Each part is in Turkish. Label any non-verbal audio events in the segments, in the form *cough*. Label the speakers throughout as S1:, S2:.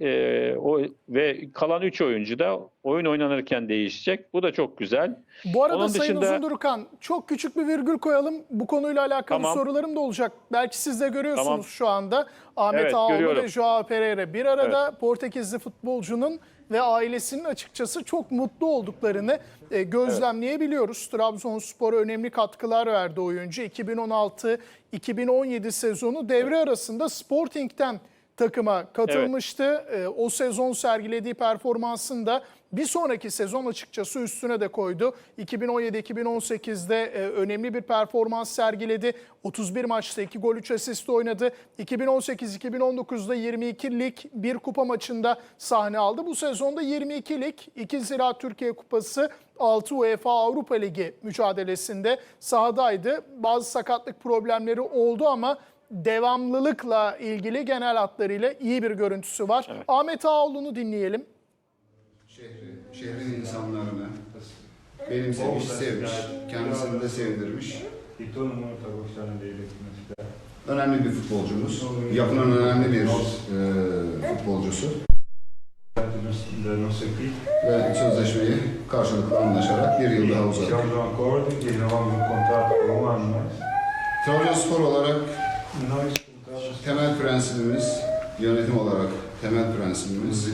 S1: da e, o ve kalan 3 oyuncu da oyun oynanırken değişecek. Bu da çok güzel.
S2: Bu arada
S1: Onun
S2: Sayın
S1: dışında-
S2: Uzundurukan çok küçük bir virgül koyalım. Bu konuyla alakalı
S1: Tamam.
S2: sorularım da olacak. Belki siz de görüyorsunuz
S1: Tamam.
S2: şu anda. Ahmet
S1: Evet,
S2: Ağoğlu
S1: görüyorum.
S2: ve Joao Pereira bir arada Portekizli futbolcunun ve ailesinin açıkçası çok mutlu olduklarını e, gözlemleyebiliyoruz. Trabzonspor'a önemli katkılar verdi oyuncu. 2016-2017 sezonu devre arasında Sporting'den takıma katılmıştı. E, o sezon sergilediği performansın da bir sonraki sezon açıkçası üstüne de koydu. 2017-2018'de e, önemli bir performans sergiledi. 31 maçta 2 gol 3 asist oynadı. 2018-2019'da 22 lig bir kupa maçında sahne aldı. Bu sezonda 22 lig, 2 Zira Türkiye Kupası, 6 UEFA Avrupa Ligi mücadelesinde sahadaydı. Bazı sakatlık problemleri oldu ama devamlılıkla ilgili genel hatlarıyla iyi bir görüntüsü var. Ahmet Ağoğlu'nu dinleyelim.
S3: Şehri, şehrin insanlarını benimsemiş, sevmiş, kendisini de sevdirmiş. Önemli bir futbolcumuz. Yapının önemli bir e, futbolcusu. Ve sözleşmeyi karşılıklı anlaşarak bir yıl daha uzattık. Trabzonspor olarak temel prensibimiz, yönetim olarak temel prensibimiz,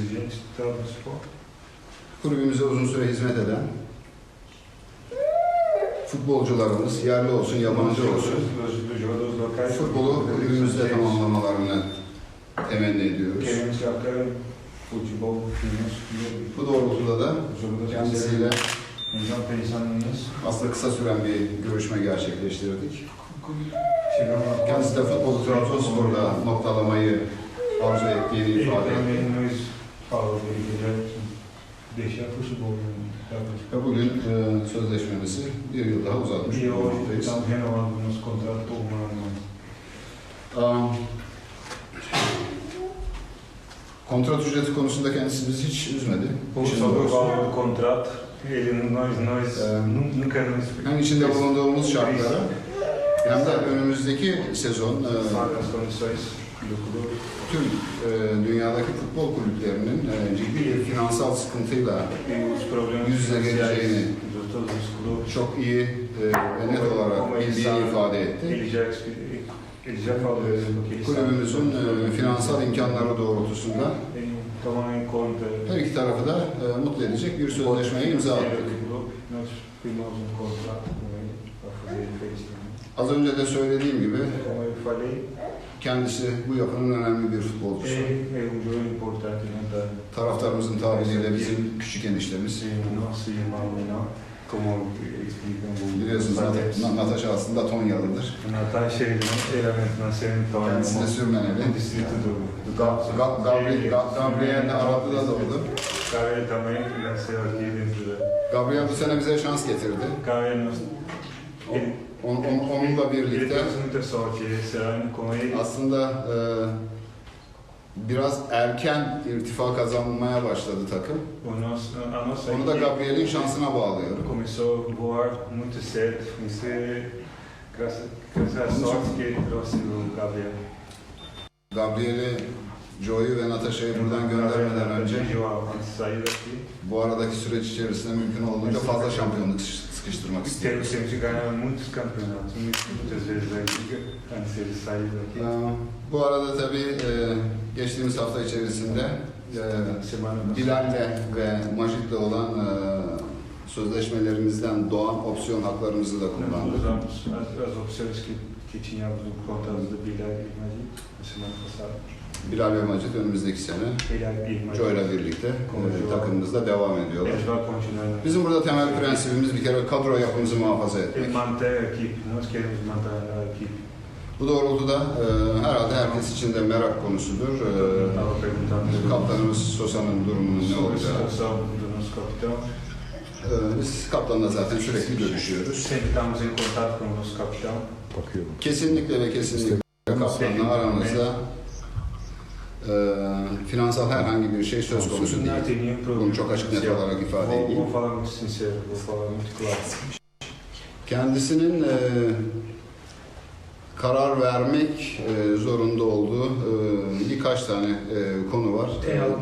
S3: kulübümüze uzun süre hizmet eden futbolcularımız, yerli olsun, yabancı olsun, futbolu kulübümüzde tamamlamalarını temenni ediyoruz. Bu doğrultuda da kendisiyle aslında kısa süren bir görüşme gerçekleştirdik. Kendisi de futbolu Trabzonspor'da noktalamayı arzu ettiğini ifade etti. Ve bugün e, sözleşmemizi bir yıl daha uzatmış
S4: E
S3: bulunmaktayız.
S4: um
S3: Kontrat ücreti konusunda kendisi bizi hiç üzmedi.
S4: Contrato, ele, nós, nós
S3: É.
S4: nu- nunca nos
S3: Hem içinde bulunduğumuz şartlara hem de önümüzdeki sezon e, tüm e, dünyadaki futbol kulüplerinin e, ciddi bir finansal sıkıntıyla
S4: E
S3: Yüz yüze geleceğini çok iyi e, ve net olarak bildiğini ifade etti. Kulübümüzün e, finansal imkanları doğrultusunda her iki tarafı da e, mutlu edecek bir sözleşmeye imza attık.
S4: firmamos um contrato com ele para fazer.
S3: Az önce de söylediğim gibi kendisi bu yapının önemli bir futbolcusu. Taraftarımızın tabiriyle bizim küçük eniştemiz. Biliyorsunuz Nat- Na- Natasha aslında Tonyalıdır.
S4: Natasha,
S3: Kendisi de Sürmeneli. Gabriel, Ga- Gabriel de Araplı'da doğdu.
S4: Gabriel
S3: bu sene bize şans getirdi.
S4: Gabriel,
S3: On- on- onunla birlikte aslında e, biraz erken irtifa kazanmaya başladı takım. Onu da Gabriel'in şansına bağlıyorum. Gabriel'i, Joe'yu ve Natasha'yı buradan göndermeden önce bu aradaki süreç içerisinde mümkün olduğunca fazla şampiyonluk sıkıştırmak istiyoruz.
S4: Temos, ganhado muitos campeonatos, muitas, vezes a Liga, antes de ele sair daqui.
S3: Bu arada tabii e, geçtiğimiz hafta içerisinde e. Bilal'le ve Majit'le olan e, sözleşmelerimizden doğan opsiyon haklarımızı da kullandık.
S4: opções que, que tínhamos no contrato do Bilal e na semana passada.
S3: Bilal ve Majit önümüzdeki sene. Joe'yla birlikte e, takımımızda devam ediyorlar. Bizim burada temel prensibimiz bir kere kadro yapımızı muhafaza etmek. Bu doğrultuda e, herhalde herkes için de merak konusudur. E, kaptanımız Sosa'nın durumunun ne olacağı. E, biz kaptanla zaten sürekli görüşüyoruz. Kesinlikle ve kesinlikle kaptanla aramızda e, finansal herhangi bir şey söz konusu değil. Bunu çok açık net olarak ifade edeyim.
S4: vou falar muito sincero, vou falar muito claro.
S3: Kendisinin e, karar vermek e, zorunda olduğu e, birkaç tane e, konu var.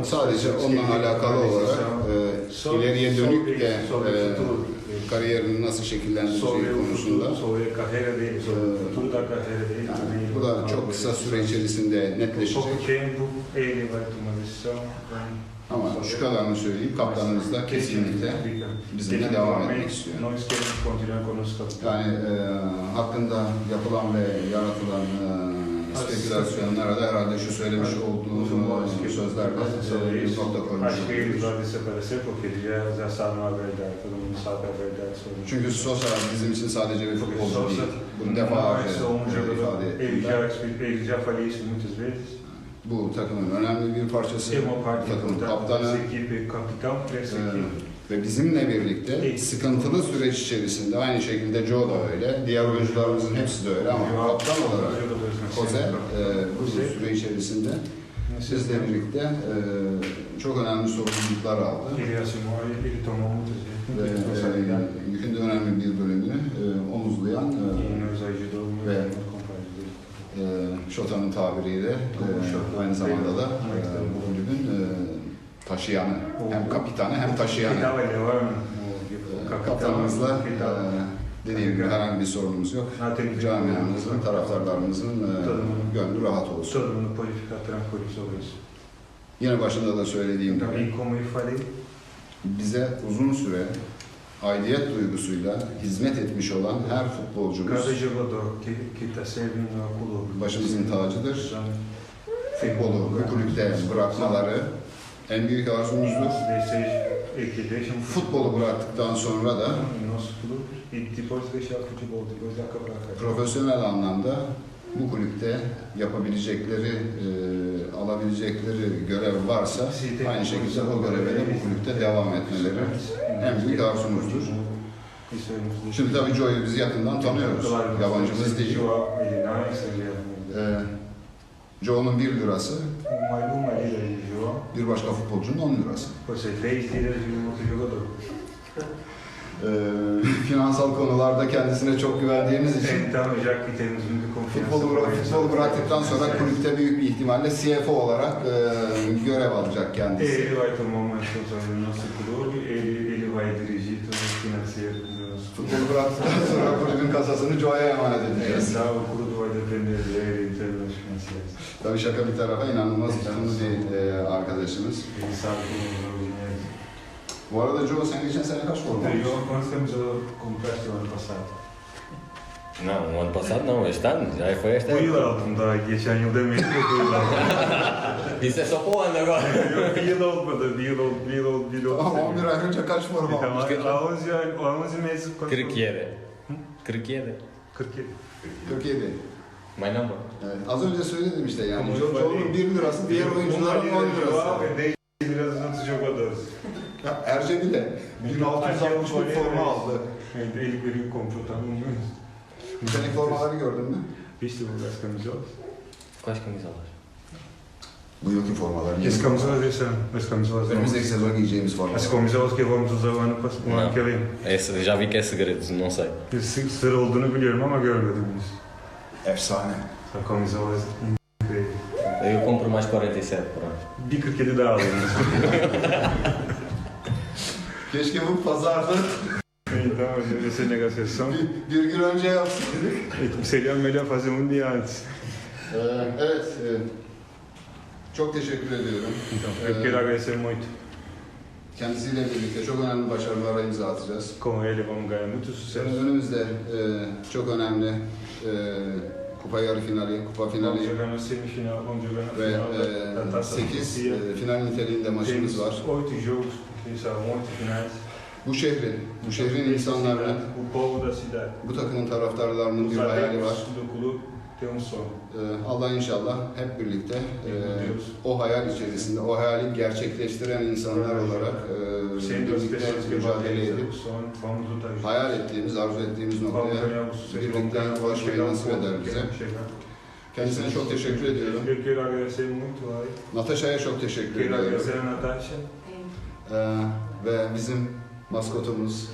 S3: E, sadece onunla alakalı olarak e, ileriye dönük de e, kariyerini nasıl şekillendireceği konusunda. yani bu da çok kısa süre içerisinde netleşecek. Ama şu kadarını söyleyeyim, kaptanımız da kesinlikle bizimle devam etmek istiyor. Yani e, hakkında yapılan ve yaratılan e, spekülasyonlara da herhalde şu söylemiş olduğum sözlerde e, bir nokta koymuş Çünkü Sosa bizim için sadece bir futbolcu değil. Bunu defalarca ifade ettiler. Bu takımın önemli bir parçası.
S4: Parte
S3: Takımın kaptanı
S4: dessa equipe, capitão dessa
S3: e,
S4: equipe.
S3: ve bizimle birlikte sıkıntılı süreç içerisinde aynı şekilde Joe da öyle. Diğer oyuncularımızın hepsi de öyle ama kaptan olarak Jose e, bu süre içerisinde sizle birlikte e, çok önemli sorumluluklar aldı. Ve e,
S4: responsabilidades
S3: yükün de önemli bir bölümünü e, omuzlayan
S4: e
S3: e,
S4: nos ajudou muito
S3: Ve-
S4: nos companheiros dele.
S3: e, Şota'nın tabiriyle e, aynı zamanda da e, bu kulübün e, taşıyanı. Hem kapitanı hem taşıyanı. E, Kaptanımızla e, dediğim gibi herhangi bir sorunumuz yok. Camiamızın, taraftarlarımızın e, gönlü rahat olsun. Yine başında da söylediğim gibi bize uzun süre aidiyet duygusuyla hizmet etmiş olan her futbolcumuz. Başımızın tacıdır. Futbolu bu kulüpte bırakmaları en büyük arzumuzdur. Futbolu bıraktıktan sonra da profesyonel anlamda bu kulüpte yapabilecekleri, e, alabilecekleri görev varsa aynı şekilde o göreve de bu kulüpte devam etmeleri en büyük arzumuzdur. Şimdi tabii Joe'yu biz yakından tanıyoruz. Yabancımız değil.
S4: João, ele não é estrangeiro.
S3: E, Joe'nun bir lirası bir başka futbolcunun 10 lirası. E, *laughs* finansal konularda kendisine çok güvendiğimiz için bıra-
S4: com ele,
S3: futbolu bıraktıktan sonra kulüpte büyük bir ihtimalle CFO olarak e, görev alacak kendisi.
S4: Ele vai tomar uma responsabilidade no nosso clube, ele, ele vai dirigir todo o financeiro do nosso clube.
S3: Futbolu bıraktıktan sonra kulübün kasasını Joe'ya emanet edeceğiz.
S4: Então, o clube vai depender dele em termos financeiros.
S3: Tabii şaka bir tarafa inanılmaz tutumlu bir e, arkadaşımız.
S4: Ele sabe como usar o dinheiro.
S3: Bu arada Joe sen geçen sene kaç forma
S4: Então,
S3: almıştın?
S4: João, quantos camisolas compraste o ano passado?
S5: Não, o ano passado não, este ano, já foi esta
S4: Bu yıl
S5: época.
S4: aldım daha geçen yıl demeyin de bu yıl aldım.
S5: Isso é só para o ano agora.
S4: Yok bir yıl olmadı, bir yıl oldu, bir yıl oldu, bir yıl oldu.
S3: Ama 11 ay önce kaç forma
S4: Então,
S3: almıştın?
S4: há 11 anos, há 11 meses... quanto-
S5: 47. 47.
S4: 47.
S3: 47.
S5: Mais não,
S3: Evet, az önce söyledim işte yani.
S4: Ama
S3: Joe- Joe'nun 1 lirası, diğer oyuncuların 10 lirası.
S4: João e 10 liras dos outros jogadores.
S3: Ya Erce bile 1660 bir forma aldı.
S4: Ele, ele comprou também muito.
S3: Senin formaları gördün mü?
S4: Viste as camisolas?
S5: Quais camisolas?
S3: Bu yılki formaları.
S4: As camisolas desse ano. As camisolas
S3: Önümüzdeki
S4: desse
S3: sezon giyeceğimiz
S4: As
S3: formalar.
S4: camisolas que vamos usar o ano, pass- o ano
S5: Não.
S4: que vem.
S5: Esse, já vi que é segredo, não sei.
S4: Se ser olduğunu biliyorum ama görmedim henüz.
S3: Efsane.
S4: São camisolas incríveis.
S5: Eu compro mais 47, pronto.
S4: Bir 47 daha alıyorum.
S3: Keşke bu pazarda
S4: então, essa negociação
S3: bir, bir gün önce yapsaydık.
S4: fazer um dia antes.
S3: Ee, evet. e, çok teşekkür ediyorum.
S4: Então, eu quero agradecer muito.
S3: Kendisiyle birlikte çok önemli başarılara imza atacağız.
S4: Com ele vamos ganhar muito
S3: Senin
S4: sucesso.
S3: önümüzde e, çok önemli e, kupa yarı finali, kupa
S4: Vamos
S3: finali
S4: jogar na semifinal, vamos jogar na
S3: ve
S4: final da, da
S3: e,
S4: Taça
S3: 8
S4: Turquia.
S3: final niteliğinde maçımız
S4: Temos
S3: var.
S4: oito jogos,
S3: Bu şehrin, bu şehrin insanlarının, bu takımın taraftarlarının bir hayali var.
S4: um.
S3: E, Allah inşallah hep birlikte e, o hayal içerisinde, o hayali gerçekleştiren insanlar olarak e, birlikte mücadele edip hayal ettiğimiz, arzu ettiğimiz noktaya birlikte ulaşmayı nasip eder bize. Kendisine çok teşekkür ediyorum. Natasha'ya çok teşekkür ediyorum. Ee, ve bizim maskotumuz,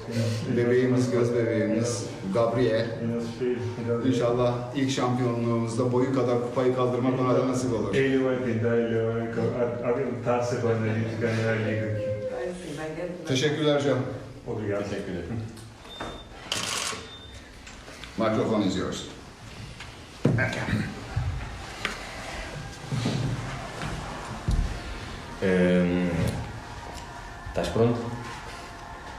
S3: bebeğimiz, göz bebeğimiz Gabriel. İnşallah ilk şampiyonluğumuzda boyu kadar kupayı kaldırmak ona da nasip olur. Teşekkürler Can.
S5: Teşekkür ederim.
S3: Mikrofon is yours.
S5: Hum, estás pronto?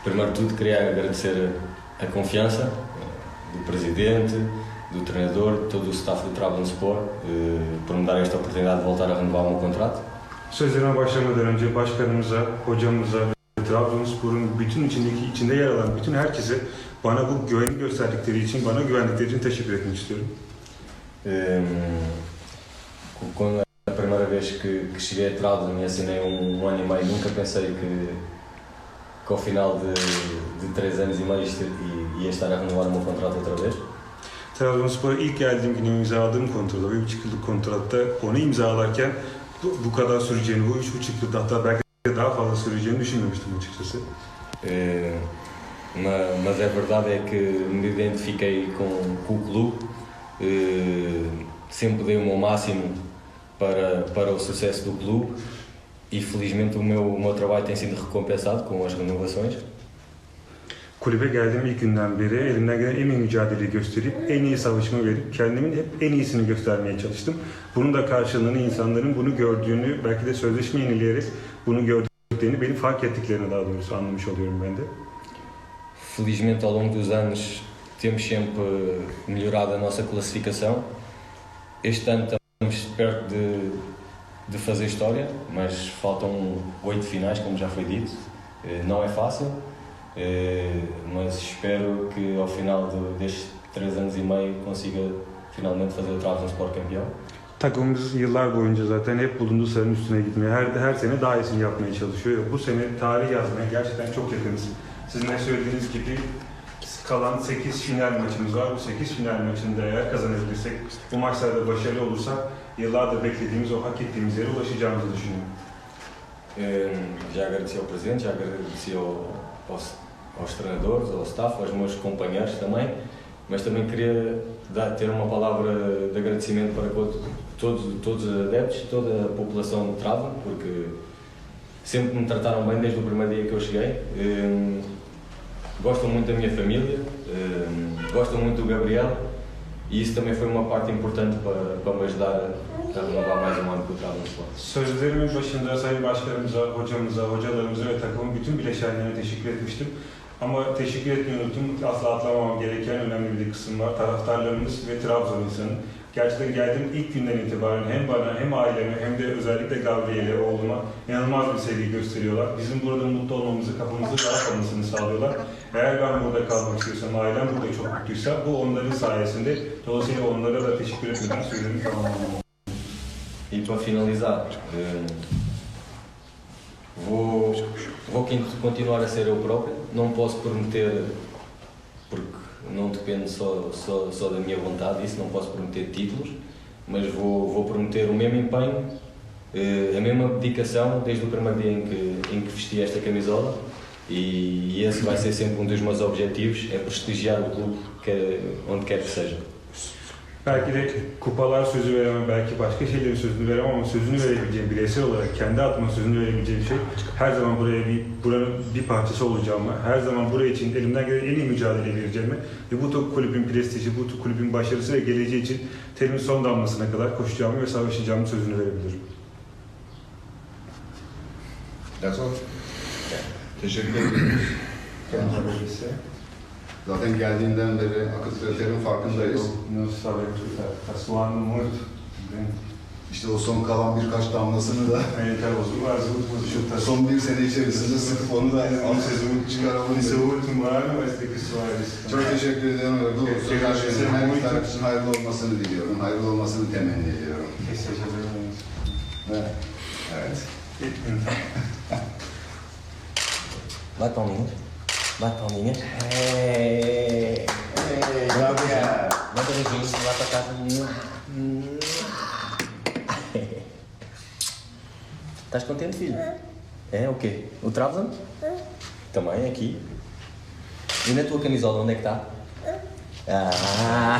S5: Primeiro de tudo, queria agradecer a confiança do presidente, do treinador, de todo o staff do Trabzonspor eh, por me dar esta oportunidade de voltar a renovar o meu contrato.
S4: Sözlerime başlamadan önce başkanımıza, hocamıza ve Trabzonspor'un bütün içindeki içinde yer alan bütün herkese bana bu güveni gösterdikleri için, bana güvendikleri için teşekkür etmek istiyorum.
S5: Quando a primeira vez que, que cheguei a Trabzon e assinei um, um ano e meio, nunca pensei que, que ao final de, de três anos e meio ia, estar a renovar o meu contrato outra vez.
S4: Trabzonspor'a ilk geldiğim gün imzaladığım kontratta, bir buçuk yıllık kontratta onu imzalarken bu, bu kadar süreceğini, bu üç buçuk yılda hatta belki daha fazla süreceğini düşünmemiştim açıkçası.
S5: Ma- mas a verdade é que me identifiquei com, com o clube, eh, sempre dei o meu máximo para, para o sucesso do clube e felizmente o meu, o meu trabalho tem sido recompensado com as renovações.
S4: Kulübe geldiğim ilk günden beri elimden gelen en iyi mücadeleyi gösterip en iyi savaşımı verip kendimin hep en iyisini göstermeye çalıştım. Bunun da karşılığını insanların bunu gördüğünü belki de sözleşme yenileyerek bunu gördüklerini beni fark ettiklerini daha doğrusu anlamış oluyorum ben de.
S5: Felizmente ao longo dos anos temos sempre melhorado a nossa classificação. Este ano estamos perto de, de fazer história, mas faltam oito finais, como já foi dito. Eh, Não é fácil, eh, mas espero que ao final de- destes três anos e meio consiga finalmente fazer o Trabzonspor campeão.
S4: Takımımız yıllar boyunca zaten hep bulunduğu sıranın üstüne gitmeye, her, her sene daha iyisini yapmaya çalışıyor. Bu sene tarih yazmaya gerçekten çok yakınız. Sizin de söylediğiniz gibi kalan 8 final maçımız var. Bu 8 final maçında eğer kazanabilirsek, bu maçlarda başarılı olursak yıllardır beklediğimiz o hak ettiğimiz yere ulaşacağımızı düşünüyorum.
S5: Já agradeci ao presidente, já agradeci ao, aos, aos treinadores, ao staff, aos meus companheiros também, mas também queria dar, ter uma palavra de agradecimento para todos, todos os adeptos, toda a população de Trava, porque sempre me trataram bem desde o primeiro dia que eu cheguei. Eh, Gostam muito da minha família, eh, gostam muito do Gabriel e isso também foi uma parte importante para, para me ajudar a, a renovar mais um ano com o Trabzonspor.
S4: Sözlerimin başında Sayın Başkanımıza, hocamıza, hocalarımıza ve takımın bütün bileşenlerine teşekkür etmiştim. Ama teşekkür etmeyi unuttum. Asla atlamamam gereken önemli bir kısım var. Taraftarlarımız ve Trabzon insanı. Gerçekten geldiğim ilk günden itibaren hem bana hem aileme hem de özellikle Gabriel'e, oğluma inanılmaz bir sevgi gösteriyorlar. Bizim burada mutlu olmamızı, kafamızı daha kalmasını sağlıyorlar. Eğer ben burada kalmak istiyorsam, ailem burada çok mutluysa bu onların sayesinde. Dolayısıyla onlara da teşekkür etmeden sözlerimi tamamlamam.
S5: E para finalizar, eh, vou, vou continuar a ser eu próprio. Não posso prometer, não depende só, só, só da minha vontade, isso não posso prometer títulos, mas vou, vou prometer o mesmo empenho, eh, a mesma dedicação desde o primeiro dia em que, em que vesti esta camisola. E, esse vai ser sempre um dos meus objetivos, é prestigiar o clube que, onde quer que seja.
S4: Belki de kupalar sözü veremem, belki başka şeylerin sözünü veremem ama sözünü verebileceğim bireysel olarak kendi adıma sözünü verebileceğim şey her zaman buraya bir buranın bir parçası olacağımı, her zaman buraya için elimden gelen en iyi mücadele vereceğimi ve bu kulübün prestiji, bu kulübün başarısı ve geleceği için terimin son damlasına kadar koşacağımı ve savaşacağımı sözünü verebilirim.
S3: That's all. Teşekkür ederim. Zaten geldiğinden beri akıl kriterin farkındayız.
S4: Não sabe, está suando.
S3: İşte o son kalan birkaç damlasını da
S4: Mental bozulma,
S3: son bir sene içerisinde sıkıp onu da
S4: que suar isso.
S3: Çok teşekkür ediyorum.
S4: Teşekkür
S3: her şeyin
S4: ederim.
S3: her taraf için hayırlı olmasını diliyorum. Hayırlı olmasını temenni ediyorum.
S4: Bem menos.
S3: Ve evet.
S5: Vai palminhas. Vai palminhas. É.
S3: Gabriel.
S5: Manda beijinho lá pra casa. Estás contente, filho? É o quê? O Trabzon? também aqui. E na tua camisola, onde é que está? Ah.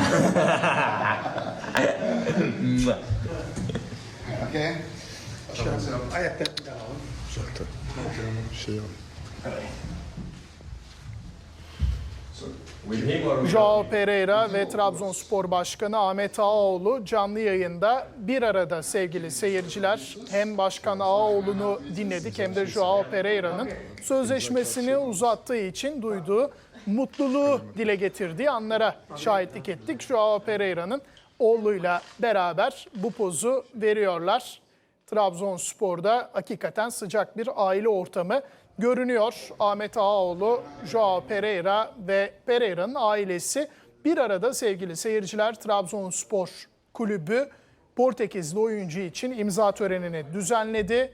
S3: Okay.
S5: With him or with
S2: Joao Pereira ve Trabzonspor Başkanı Ahmet Ağaoğlu canlı yayında bir arada sevgili seyirciler. Hem Başkan Ağaoğlu'nu dinledik hem de Joao Pereira'nın sözleşmesini uzattığı için duyduğu mutluluğu dile getirdiği anlara şahitlik ettik. Joao Pereira'nın oğluyla beraber bu pozu veriyorlar. Trabzonspor'da hakikaten sıcak bir aile ortamı görünüyor. Ahmet Ağaoğlu, Joao Pereira ve Pereira'nın ailesi bir arada sevgili seyirciler Trabzonspor kulübü Portekizli oyuncu için imza törenini düzenledi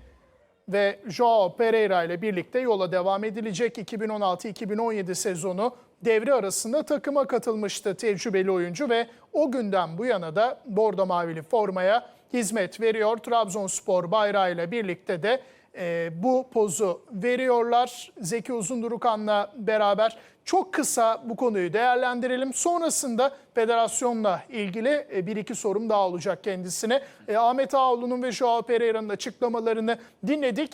S2: ve Joao Pereira ile birlikte yola devam edilecek 2016-2017 sezonu devre arasında takıma katılmıştı tecrübeli oyuncu ve o günden bu yana da bordo mavili formaya hizmet veriyor. Trabzonspor bayrağıyla birlikte de e, bu pozu veriyorlar. Zeki Uzundurukan'la beraber çok kısa bu konuyu değerlendirelim. Sonrasında federasyonla ilgili e, bir iki sorum daha olacak kendisine. E, Ahmet Ağoğlu'nun ve Joao Pereira'nın açıklamalarını dinledik.